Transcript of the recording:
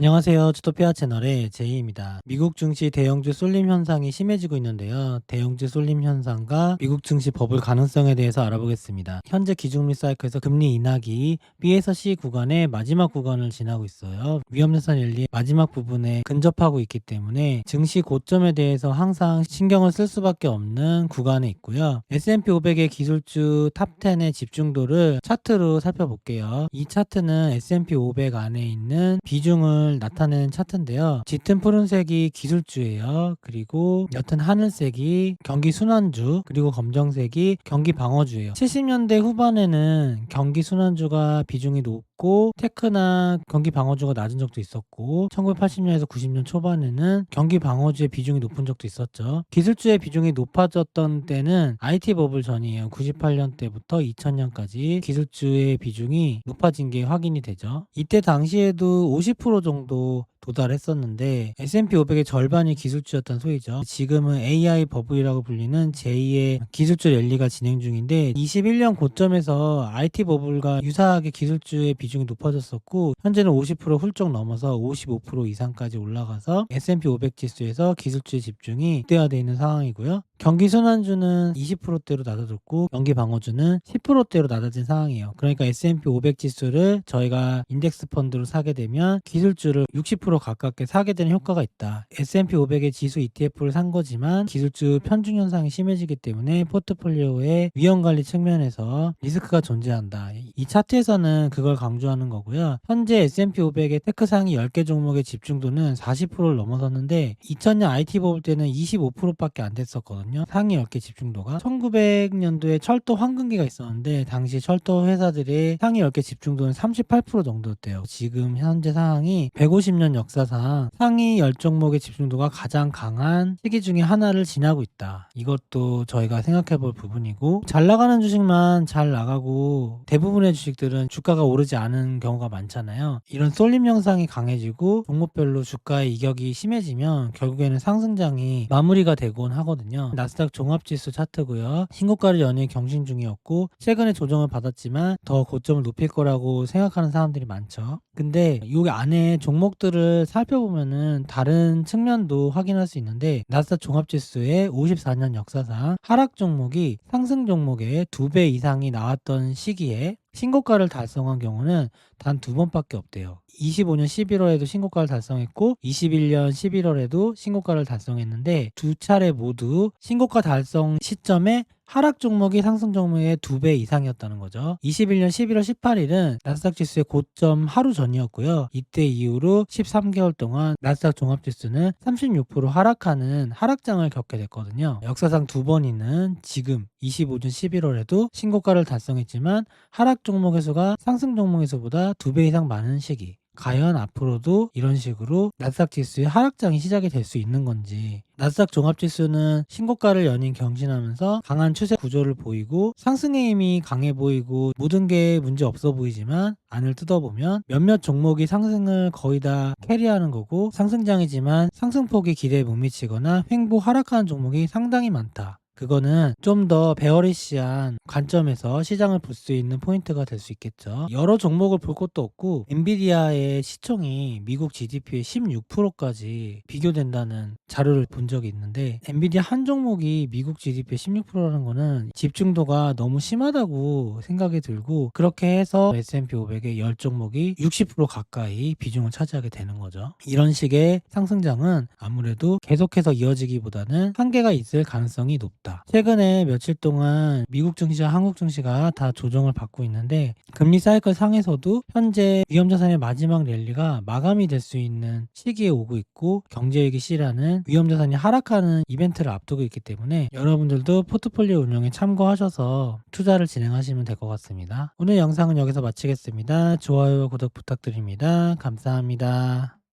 안녕하세요. 주토피아 채널의 제이입니다. 미국 증시 대형주 쏠림 현상이 심해지고 있는데요. 대형주 쏠림 현상과 미국 증시 버블 가능성에 대해서 알아보겠습니다. 현재 기준금리 사이클에서 금리 인하기 B에서 C 구간의 마지막 구간을 지나고 있어요. 위험자산 랠리의 마지막 부분에 근접하고 있기 때문에 증시 고점에 대해서 항상 신경을 쓸 수밖에 없는 구간에 있고요. S&P 500의 기술주 탑10의 집중도를 차트로 살펴볼게요. 이 차트는 S&P 500 안에 있는 비중을 나타내는 차트인데요. 짙은 푸른색이 기술주예요. 그리고 옅은 하늘색이 경기 순환주, 그리고 검정색이 경기 방어주예요. 70년대 후반에는 경기 순환주가 비중이 높고 테크나 경기 방어주가 낮은 적도 있었고 1980년에서 90년 초반에는 경기 방어주의 비중이 높은 적도 있었죠. 기술주의 비중이 높아졌던 때는 IT 버블 전이에요. 98년 때부터 2000년까지 기술주의 비중이 높아진 게 확인이 되죠. 이때 당시에도 50% 정도 도달했었는데 S&P 500의 절반이 기술주였던 소리죠. 지금은 AI 버블이라고 불리는 제2의 기술주 랠리가 진행 중인데 21년 고점에서 IT 버블과 유사하게 기술주의 비중이 높아졌었고 현재는 50% 훌쩍 넘어서 55% 이상까지 올라가서 S&P 500 지수에서 기술주의 집중이 극대화되어 있는 상황이고요. 경기 순환주는 20%대로 낮아졌고 경기 방어주는 10%대로 낮아진 상황이에요. 그러니까 S&P 500 지수를 저희가 인덱스 펀드로 사게 되면 기술주를 60% 가깝게 사게 되는 효과가 있다. S&P 500의 지수 ETF를 산 거지만 기술주 편중 현상이 심해지기 때문에 포트폴리오의 위험 관리 측면에서 리스크가 존재한다. 이 차트에서는 그걸 강조하는 거고요. 현재 S&P 500의 테크 상위 10개 종목의 집중도는 40%를 넘어섰는데 2000년 IT 버블 때는 25%밖에 안 됐었거든요. 상위 10개 집중도가 1900년도에 철도 황금기가 있었는데 당시 철도 회사들의 상위 10개 집중도는 38% 정도였대요. 지금 현재 상황이 150년 역사상 상위 10종목의 집중도가 가장 강한 시기 중에 하나를 지나고 있다. 이것도 저희가 생각해 볼 부분이고 잘 나가는 주식만 잘 나가고 대부분의 주식들은 주가가 오르지 않은 경우가 많잖아요. 이런 쏠림 현상이 강해지고 종목별로 주가의 이격이 심해지면 결국에는 상승장이 마무리가 되곤 하거든요. 나스닥 종합지수 차트고요. 신고가를 연일 경신 중이었고 최근에 조정을 받았지만 더 고점을 높일 거라고 생각하는 사람들이 많죠. 근데 여기 안에 종목들을 살펴보면은 다른 측면도 확인할 수 있는데 나스닥 종합지수의 54년 역사상 하락 종목이 상승 종목의 2배 이상이 나왔던 시기에 신고가를 달성한 경우는 단 두 번밖에 없대요. 25년 11월에도 신고가를 달성했고 21년 11월에도 신고가를 달성했는데 두 차례 모두 신고가 달성 시점에 하락 종목이 상승 종목의 두배 이상이었다는 거죠. 21년 11월 18일은 나스닥 지수의 고점 하루 전이었고요. 이때 이후로 13개월 동안 나스닥 종합 지수는 36% 하락하는 하락장을 겪게 됐거든요. 역사상 두 번이는 지금 25년 11월에도 신고가를 달성했지만 하락 종목의 수가 상승 종목에서보다 두배 이상 많은 시기. 과연 앞으로도 이런 식으로 나스닥 지수의 하락장이 시작이 될 수 있는 건지 나스닥 종합지수는 신고가를 연인 경신하면서 강한 추세 구조를 보이고 상승의 힘이 강해 보이고 모든 게 문제 없어 보이지만 안을 뜯어보면 몇몇 종목이 상승을 거의 다 캐리하는 거고 상승장이지만 상승폭이 기대에 못 미치거나 횡보 하락하는 종목이 상당히 많다. 그거는 좀 더 베어리시한 관점에서 시장을 볼 수 있는 포인트가 될 수 있겠죠. 여러 종목을 볼 것도 없고 엔비디아의 시총이 미국 GDP의 16%까지 비교된다는 자료를 본 적이 있는데 엔비디아 한 종목이 미국 GDP의 16%라는 거는 집중도가 너무 심하다고 생각이 들고 그렇게 해서 S&P 500의 10종목이 60% 가까이 비중을 차지하게 되는 거죠. 이런 식의 상승장은 아무래도 계속해서 이어지기보다는 한계가 있을 가능성이 높다. 최근에 며칠 동안 미국 증시와 한국 증시가 다 조정을 받고 있는데 금리 사이클 상에서도 현재 위험자산의 마지막 랠리가 마감이 될 수 있는 시기에 오고 있고 경제위기 C라는 위험자산이 하락하는 이벤트를 앞두고 있기 때문에 여러분들도 포트폴리오 운영에 참고하셔서 투자를 진행하시면 될 것 같습니다. 오늘 영상은 여기서 마치겠습니다. 좋아요, 구독 부탁드립니다. 감사합니다.